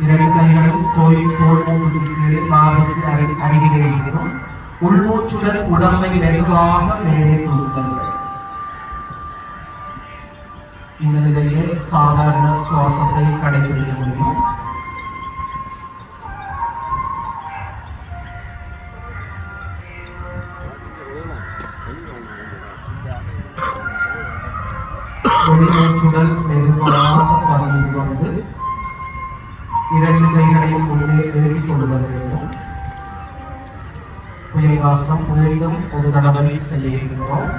இரண்டு கைகளும் தோய் தோல் மூட்டுக்கு கீழே பாதத்துக்கு அருகி அருகிலே இருக்கும் உள்மூச்சுடன் உடம்பை மெதுவாக மேலே தூக்குங்கள் இந்த நிலையிலே சாதாரண கொண்டு கைகளையும் முன்னே நிறுத்திக் வேண்டும். புயங்காசனம் மீண்டும் ஒரு தடவை செய்ய இருக்கின்றோம்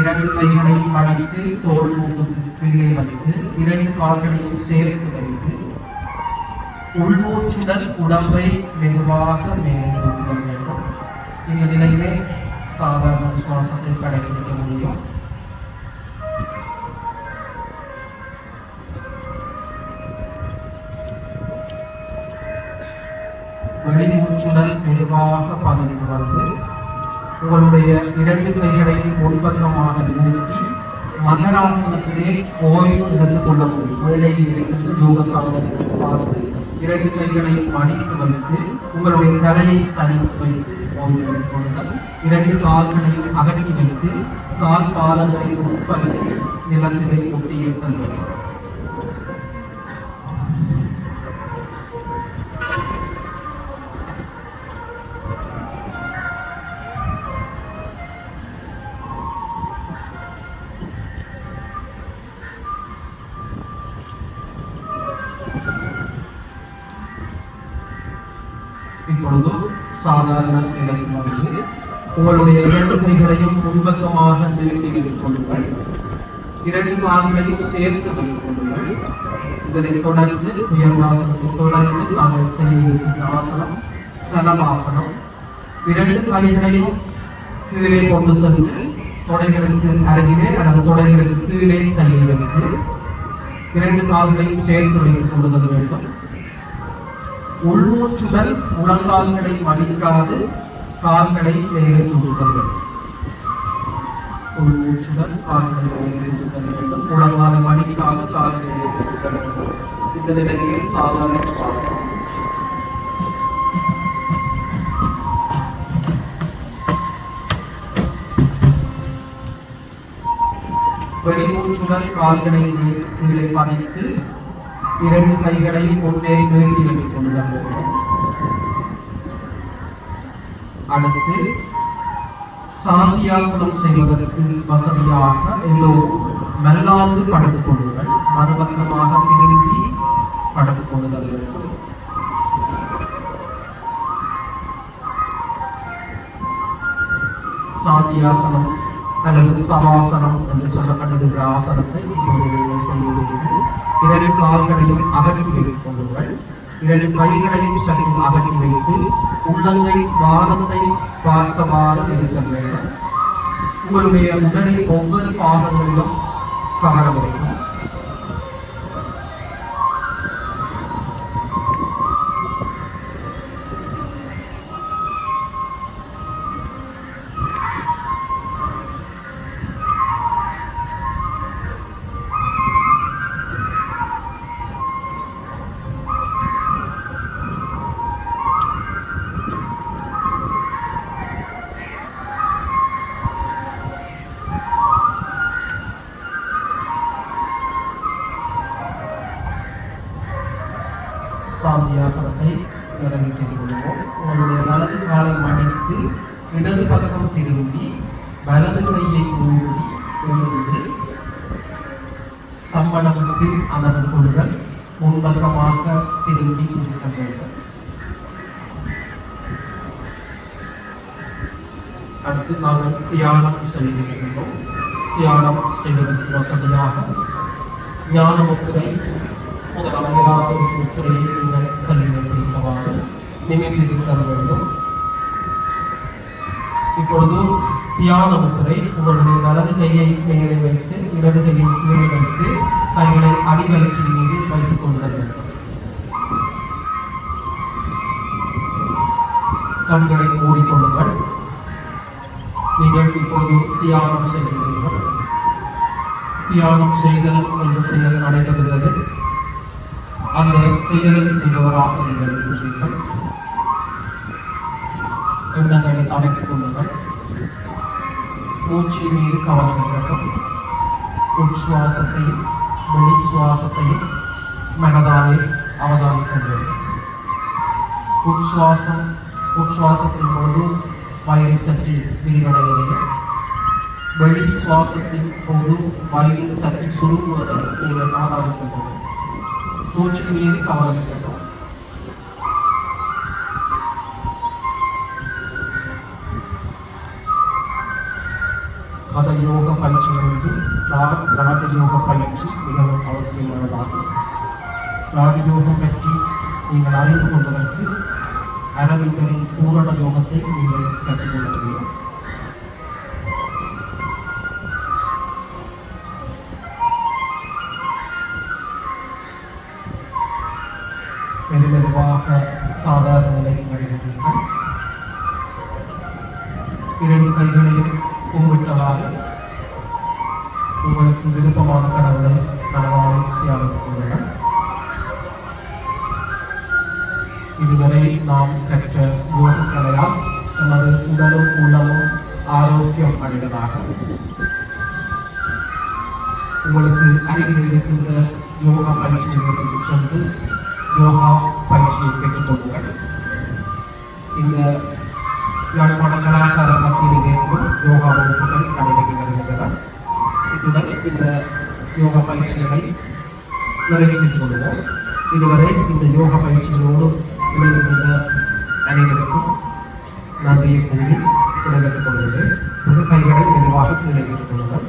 இரண்டு கைகளையும் மடித்து தோல் மூக்குக்கு கீழே வைத்து இரண்டு கால்களையும் சேர்த்து வைத்து உள்மூச்சுடன் உடம்பை மெதுவாக மேலே வேண்டும். இந்த நிலையிலே சாதாரண சுவாசத்தை கடைபிடிக்க முடியும். வெளிமூச்சுடன் மெதுவாக பகிர்ந்து வந்து உங்களுடைய இரண்டு கைகளையும் முன்பக்கமாக நிறுத்தி மகராசனத்திலே ஓய்வு எடுத்துக் கொள்ள முடியும் வேலையில் இருக்கின்ற யோக சாதனத்தை பார்த்து இரண்டு கைகளையும் அடித்து வைத்து உங்களுடைய தலையை சரித்து வைத்து ஓய்வு எடுத்துக் கொள்ளுங்கள் இரண்டு கால்களையும் அகற்றி வைத்து கால் பாதங்களை உட்பகுதியில் நிலத்திலே ஒட்டியிருத்தல் வேண்டும் இப்பொழுது சாதாரண நிலைக்கு வந்து உங்களுடைய இரண்டு கைகளையும் முன்பக்கமாக நிறுத்தி கொள்ளுங்கள். இரண்டு கால்களையும் சேர்த்து வைத்துக் கொள்ளுங்கள். இதனை தொடர்ந்து உயர்வாசனத்தை தொடர்ந்து நாங்கள் செய்கின்ற ஆசனம் சலமாசனம் இரண்டு கைகளையும் கீழே கொண்டு சென்று தொடைகளுக்கு அருகிலே அல்லது தொடைகளுக்கு கீழே கையில் வைத்து இரண்டு கால்களையும் சேர்த்து வைத்துக் கொள்ளுதல் வேண்டும் உள்ளூற்றுதல் முழங்கால்களை மடிக்காது கால்களை மேலே தூக்குதல் வேண்டும். கால்களை வேண்டும். முழங்கால மடிக்காது கால்களை வேண்டும். இந்த நிலையில் சாதாரண சுவாசம். வெளிமூச்சுடன் கால்களை கீழே பதித்து இரண்டு கைகளை கொண்டே நீட்டி வைத்துக் கொள்ளுதல் வேண்டும். அடுத்து சாந்தியாசனம் செய்வதற்கு வசதியாக எல்லோரும் மெல்லாந்து படுத்துக் கொள்ளுங்கள். மறுபக்கமாக திரும்பி படுத்துக் கொள்ளுதல் வேண்டும் சாந்தியாசனம் அல்லது சமாசனம் என்று சொல்லப்படுகின்ற ஆசனத்தை இப்போது நீங்கள் இரண்டு கால்களையும் அகற்றி வைத்துக் கொள்ளுங்கள். இரண்டு கைகளையும் சற்று அகற்றி வைத்து உள்ளங்கை வானத்தை பார்த்தவாறு இருக்க வேண்டும். உங்களுடைய உடலில் ஒவ்வொரு பாகங்களிலும் கவர வேண்டும். சாந்தியாசனத்தை நிறைவு செய்து கொள்வோம். உங்களுடைய வலது காலை மடித்து இடது பக்கம் திரும்பி வலது கையை ஊன்றி எழுந்து சம்பளமிட்டு அமர்ந்து கொள்ளுதல் முன்பக்கமாக திரும்பி இருக்க வேண்டும். அடுத்து நாங்கள் தியானம் செய்திருக்கின்றோம் தியானம் செய்வதற்கு வசதியாக ஞான முத்திரை முதலாம் ஏதாவது ஒரு முத்திரையை நீங்கள் கல்வியவாறு நிமிர்ந்திருக்க வேண்டும் இப்பொழுது தியான முத்திரை உங்களுடைய வலது கையை மேலே வைத்து இடது கையை கீழே வைத்து கைகளை அடிவயிற்றின் மீது வைத்துக் கொள்ள வேண்டும் கண்களை மூடிக்கொள்ளுங்கள் நீங்கள் இப்பொழுது தியானம் செய்கிறீர்கள் தியானம் செய்தல் என்ற செயல் நடைபெறுகிறது அந்த செயலை செய்பவராக நீங்கள் இருக்கிறீர்கள் எண்ணங்களில் அடக்கிக் கொள்ளுங்கள் மூச்சு மீது கவனம் இருக்கட்டும் உட்சுவாசத்தையும் வெளிச்சுவாசத்தையும் மனதாலே அவதானிக்க உட்சுவாசம் உட்சுவாசத்தின் பொழுது வயிறு சற்று விரிவடைவதையும் வெளி சுவாசத்தின் போது வயிறு சற்று சுருங்குவதை நீங்கள் அவதானிக்க மூச்சு மீது கவனம் இருக்கட்டும் மத யோக பயிற்சிகளுக்கு ரா- ராஜயோக பயிற்சி மிகவும் அவசியமானதாகும் ராஜயோகம் பற்றி நீங்கள் அறிந்து கொள்வதற்கு அரவிந்தரின் பூரண யோகத்தை நீங்கள் கற்றுக்கொள்ள முடியும் மெதுமெதுவாக சாதாரண நிலைக்கு வருகின்றீர்கள் இரண்டு கைகளையும் கும்பிட்டவாறு உங்களுக்கு விருப்பமான கடவுளை நனவாக தியாகம் கொள்ளுங்கள் இதுவரை நாம் கற்ற யோக கலையால் நமது உடலும் உள்ளமும் ஆரோக்கியம் அடைவதாக உங்களுக்கு அருகில் இருக்கின்ற யோகா பயிற்சி சென்று யோகா பயிற்சியை பெற்றுக்கொள்ளுங்கள் இந்த யாழ்ப்பாண கலாச்சார மத்திய நிலையத்தில் யோகா வகுப்புகள் நடைபெற்று வருகின்றன இத்துடன் இந்த யோகா பயிற்சிகளை நிறைவு செய்து கொள்வோம் இதுவரை இந்த யோகா பயிற்சிகளோடு இணைந்திருந்த அனைவருக்கும் நன்றியை கூறி விடைபெற்றுக் கொள்கிறேன். கைகளை மெதுவாக கீழே வைத்துக் கொள்ளுங்கள்.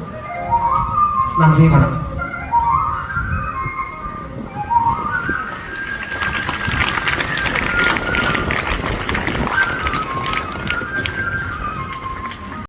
நன்றி வணக்கம்.